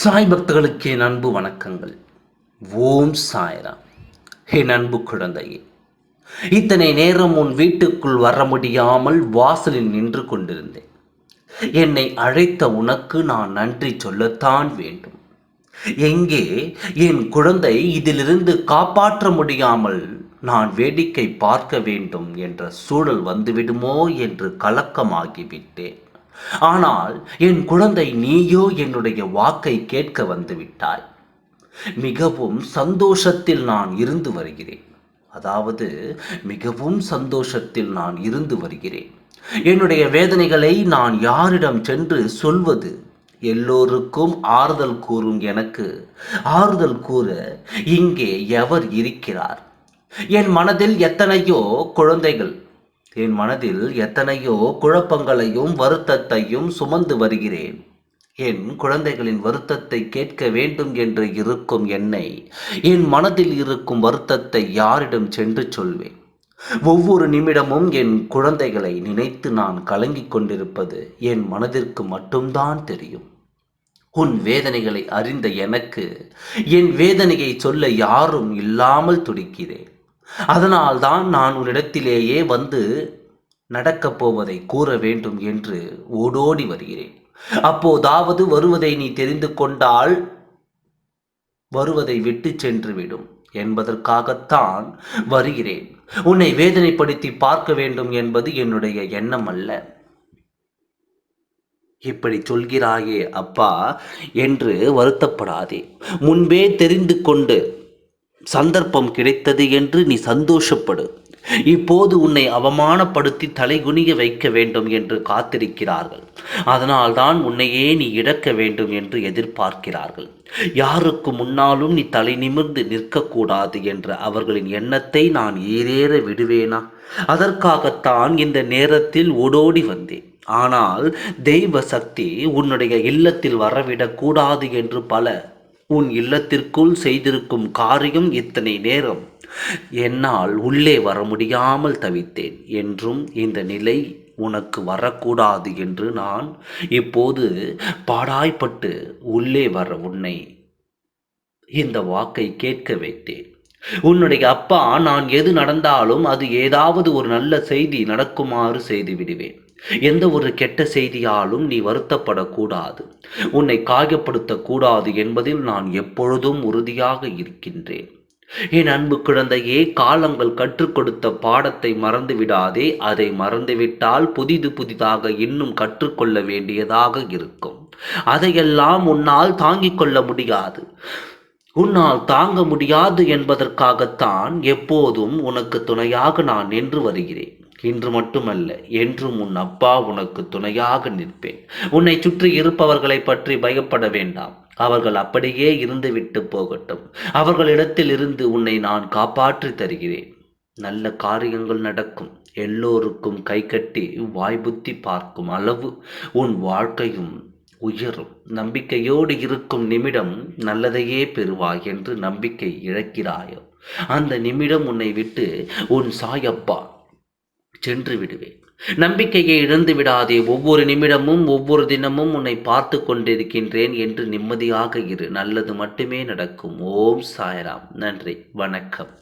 சாய் பக்தர்களுக்கு என் அன்பு வணக்கங்கள். ஓம் சாய்ராம். என் அன்பு குழந்தையே இத்தனை நேரம் உன் வீட்டுக்குள் வர முடியாமல் வாசலில் நின்று கொண்டிருந்தேன். என்னை அழைத்த உனக்கு நான் நன்றி சொல்லத்தான் வேண்டும். எங்கே என் குழந்தை இதிலிருந்து காப்பாற்ற முடியாமல் நான் வேடிக்கை பார்க்க வேண்டும் என்ற சூழல் வந்துவிடுமோ என்று கலக்கமாகிவிட்டேன். ஆனால் என் குழந்தை நீயோ என்னுடைய வாக்கை கேட்க வந்து விட்டாய் மிகவும் சந்தோஷத்தில் நான் இருந்து வருகிறேன். அதாவது மிகவும் சந்தோஷத்தில் நான் இருந்து வருகிறேன். என்னுடைய வேதனைகளை நான் யாரிடம் சென்று சொல்வது? எல்லோருக்கும் ஆறுதல் கூறும் எனக்கு. ஆறுதல் கூற இங்கே எவர் இருக்கிறார்? என் மனதில் எத்தனையோ குழந்தைகள் என் மனதில் எத்தனையோ குழப்பங்களையும் வருத்தத்தையும் சுமந்து வருகிறேன். என் குழந்தைகளின் வருத்தத்தை கேட்க வேண்டும் என்று இருக்கும் என்னை என் மனதில் இருக்கும் வருத்தத்தை யாரிடம் சென்று சொல்வேன். ஒவ்வொரு நிமிடமும் என் குழந்தைகளை நினைத்து நான் கலங்கிக் கொண்டிருப்பது என் மனதிற்கு மட்டும்தான் தெரியும். உன் வேதனைகளை அறிந்த எனக்கு என் வேதனையை சொல்ல யாரும் இல்லாமல் துடிக்கிறேன். அதனால்தான் நான் உன்னிடத்திலேயே வந்து நடக்கப் போவதை கூற வேண்டும் என்று ஓடோடி வருகிறேன். அப்போதாவது வருவதை நீ தெரிந்து கொண்டால் வருவதை விட்டு சென்று விடும். என்பதற்காகத்தான் வருகிறேன். உன்னை வேதனைப்படுத்தி பார்க்க வேண்டும் என்பது என்னுடைய எண்ணம் அல்ல இப்படி சொல்கிறாயே அப்பா என்று வருத்தப்படாதே. முன்பே தெரிந்து கொண்டு சந்தர்ப்பம் கிடைத்தது என்று நீ சந்தோஷப்படு. இப்போது உன்னை அவமானப்படுத்தி தலைகுனிய வைக்க வேண்டும் என்று காத்திருக்கிறார்கள். அதனால்தான் உன்னையே நீ இழக்க வேண்டும் என்று எதிர்பார்க்கிறார்கள். யாருக்கு முன்னாலும் நீ தலை நிமிர்ந்து நிற்கக்கூடாது என்ற அவர்களின் எண்ணத்தை நான் ஏறேற விடுவேனா? அதற்காகத்தான் இந்த நேரத்தில் ஓடோடி வந்தேன். ஆனால் தெய்வ சக்தி உன்னுடைய இல்லத்தில் வரவிடக்கூடாது என்று பல உன் இல்லத்திற்குள் செய்திருக்கும் காரியம் இத்தனை நேரம். என்னால் உள்ளே வர முடியாமல் தவித்தேன். என்றும் இந்த நிலை உனக்கு வரக்கூடாது என்று நான் இப்போது பாடாய்ப்பட்டு உள்ளே வர உன்னை இந்த வாக்கை கேட்க வைத்தேன். உன்னுடைய அப்பா நான் எது நடந்தாலும் அது ஏதாவது ஒரு நல்ல செய்தி நடக்குமாறு செய்து விடுவேன். எந்த ஒரு கெட்ட செய்தியாலும் நீ வருத்தப்படக்கூடாது. உன்னை காயப்படுத்தக்கூடாது என்பதில் நான் எப்பொழுதும் உறுதியாக இருக்கின்றேன். என் அன்பு குழந்தையே காலங்கள் கற்றுக் கொடுத்த பாடத்தை மறந்து விடாதே அதை மறந்துவிட்டால் புதிது புதிதாக இன்னும் கற்றுக்கொள்ள வேண்டியதாக இருக்கும். அதையெல்லாம் உன்னால் தாங்கிக் கொள்ள முடியாது. உன்னால் தாங்க முடியாது என்பதற்காகத்தான் எப்போதும் உனக்கு துணையாக நான் நின்று வருகிறேன். இன்று மட்டுமல்ல என்றும் உன் அப்பா உனக்கு துணையாக நிற்பேன். உன்னை சுற்றி இருப்பவர்களை பற்றி பயப்பட வேண்டாம். அவர்கள் அப்படியே இருந்துவிட்டு போகட்டும். அவர்களிடத்தில் இருந்து உன்னை நான் காப்பாற்றி தருகிறேன். நல்ல காரியங்கள் நடக்கும். எல்லோருக்கும் கை கட்டி வாய் புத்தி பார்க்கும் அளவு. உன் வாழ்க்கையும் உயரும். நம்பிக்கையோடு இருக்கும் நிமிடம் நல்லதையே பெறுவாய் என்று நம்பிக்கை இழக்கிறாயோ? அந்த நிமிடம் உன்னை விட்டு உன் சாயப்பா சென்று விடுவேன். நம்பிக்கையை இழந்து விடாதே ஒவ்வொரு நிமிடமும் ஒவ்வொரு தினமும் உன்னை பார்த்து கொண்டிருக்கின்றேன் என்று நிம்மதியாக இரு. நல்லது மட்டுமே நடக்கும். ஓம் சாய்ராம். நன்றி. வணக்கம்.